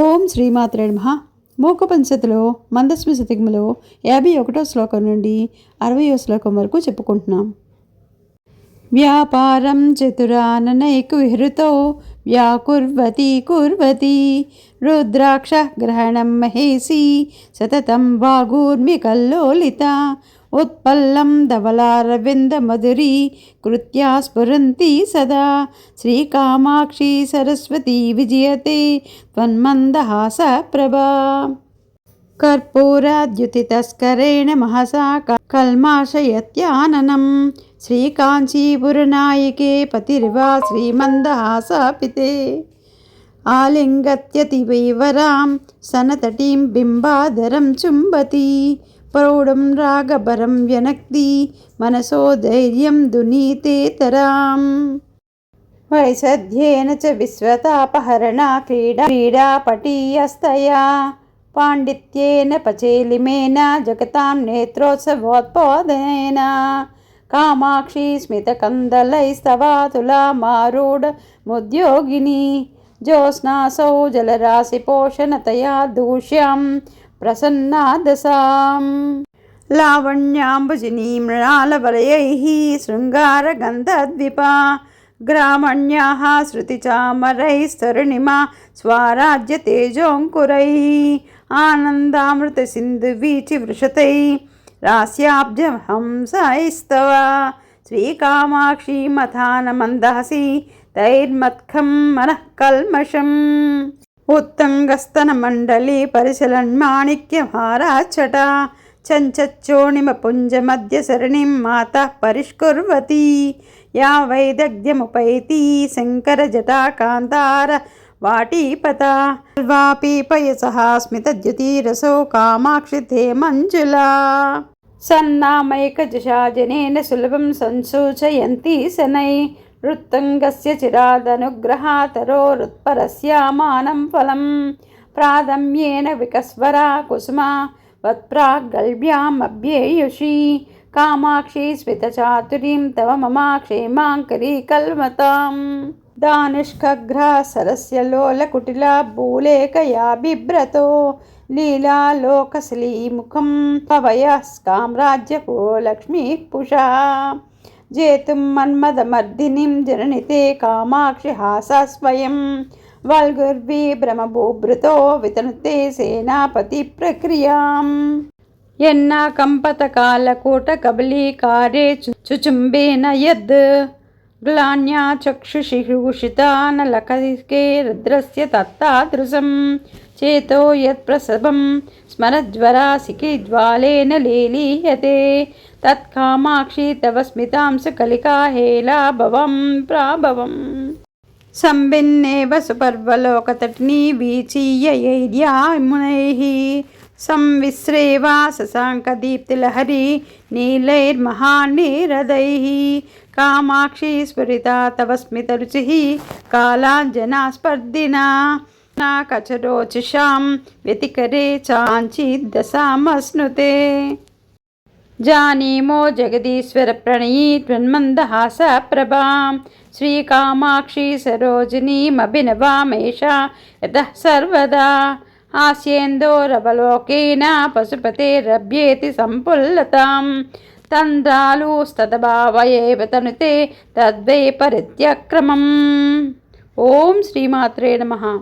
ఓం శ్రీమాత్రే నమ. మూకపంచతిలో మందస్మి శతకములో యాభై ఒకటో శ్లోకం నుండి అరవయో శ్లోకం వరకు చెప్పుకుంటున్నాం. వ్యాపారం చతురాననైక విహృతో వ్యాకుర్వతి కుర్వతి రుద్రాక్ష గ్రహణం మహేసి సతతం వాగూర్మికల్లోలిత उत्पल्लं धवलारविन्दमधुरी कृत्या स्फुरन्ती सदा श्रीकामाक्षी सरस्वती विजयते त्वन्मन्दहासप्रभा कर्पूराद्युतितस्करेण महसा कल्माशयत्याननं श्रीकाञ्चीपुरनायके पतिर्वा श्रीमन्दहासपिते आलिङ्गत्यतिवैवरां सनतटीं बिम्बाधरं चुम्बती ప్రౌఢం రాగభరం వ్యనక్తి మనసో ధైర్యం దునీతేతరాం. వైసధ్యేన చ విశ్వతాపహరణ క్రీడా క్రీడాపటీయస్తయా పాండిత్యేన పచేలిమేన జగతాం నేత్రోత్సవోత్పాదనేన. కామాక్షి స్మితకందలైస్తవాతులామారూఢ ముద్యోగిని. జ్యోత్స్నాసౌ జలరాశిపోషణతయా దూష్యం प्रसन्नादसां लावण्याम्बुजिनी मृणालवलयैः शृङ्गारगन्धद्विपा ग्रामण्याः श्रुतिचामरैस्तरुणिमा स्वाराज्यतेजोङ्कुरैः आनन्दामृतसिन्धुवीचिवृषतै रास्याब्जहंसैस्तव श्रीकामाक्षी मथानमन्दहसि तैर्मत्खं मनः कल्मषम् उत्तङ्गस्तनमण्डली परिचलन्माणिक्यभाराच्छटा चञ्चच्चोणिमपुञ्जमध्यसरणिं माता परिष्कुर्वती या वैदग्ध्यमुपैति शङ्करजटा कान्तार वाटीपता वापि पयसः स्मितद्युतिरसो कामाक्षि ते मञ्जुला सन्नामैकजशाजनेन सुलभं संसूचयन्ती शनै ऋत्तङ्गस्य चिरादनुग्रहातरोरुत्परस्यामानं फलं प्रादम्येन विकस्वरा कुसुमा वत्प्राग्गल्भ्यामभ्येयुषी कामाक्षी स्मितचातुरीं तव ममा क्षेमाङ्करी कल्मताम् दानिष्कघ्रा सरस्य लोलकुटिला भूलेकया बिभ्रतो लीलालोकसलीमुखं पवयः काम्राज्यको लक्ष्मीः पुषा जेतुं मन्मदमर्दिनीं जननिते कामाक्षि हासा स्वयं वल्गुर्विभ्रमभूभृतो वितनुते सेनापतिप्रक्रियाम् यन्नाकम्पतकालकूटकबलीकारे चुचुम्बेन यद् ग्लान्या चक्षुषि भूषितानलकके रुद्रस्य చేతో యత్ప్రసవం స్మరజ్వరాసికి జ్వాలేన లీలీయతే. తత్కామాక్షి తవ స్మితాం సకలికాహేలా భవం ప్రాభవం. సంభిన్నేవ సుపర్వలోకతటిని వీచీయైర్యామునైः సంవిశ్రేవా శశాంకదీప్తిలహరి నీలైర్మహానీరదై కామాక్షి స్ఫురిత తవ స్మితరుచిः కాళాంజనా స్పర్ధినా. కచరోచిషాం వ్యతికరే చాంచిద్దసామశ్నుతే. జానీమో జగదీశ్వర ప్రణయీ త్వన్మందహాస ప్రభాం. శ్రీకామాక్షి సరోజినీమభినవామేషా యతः సర్వదా. హాస్యేందోరవలోకేన పశుపతేరభ్యేతి సంపుల్లతాం. తంద్రాలుస్తదభావయేవ తనుతే తద్వై పరిత్యక్రమం. ఓం శ్రీమాత్రే నమ.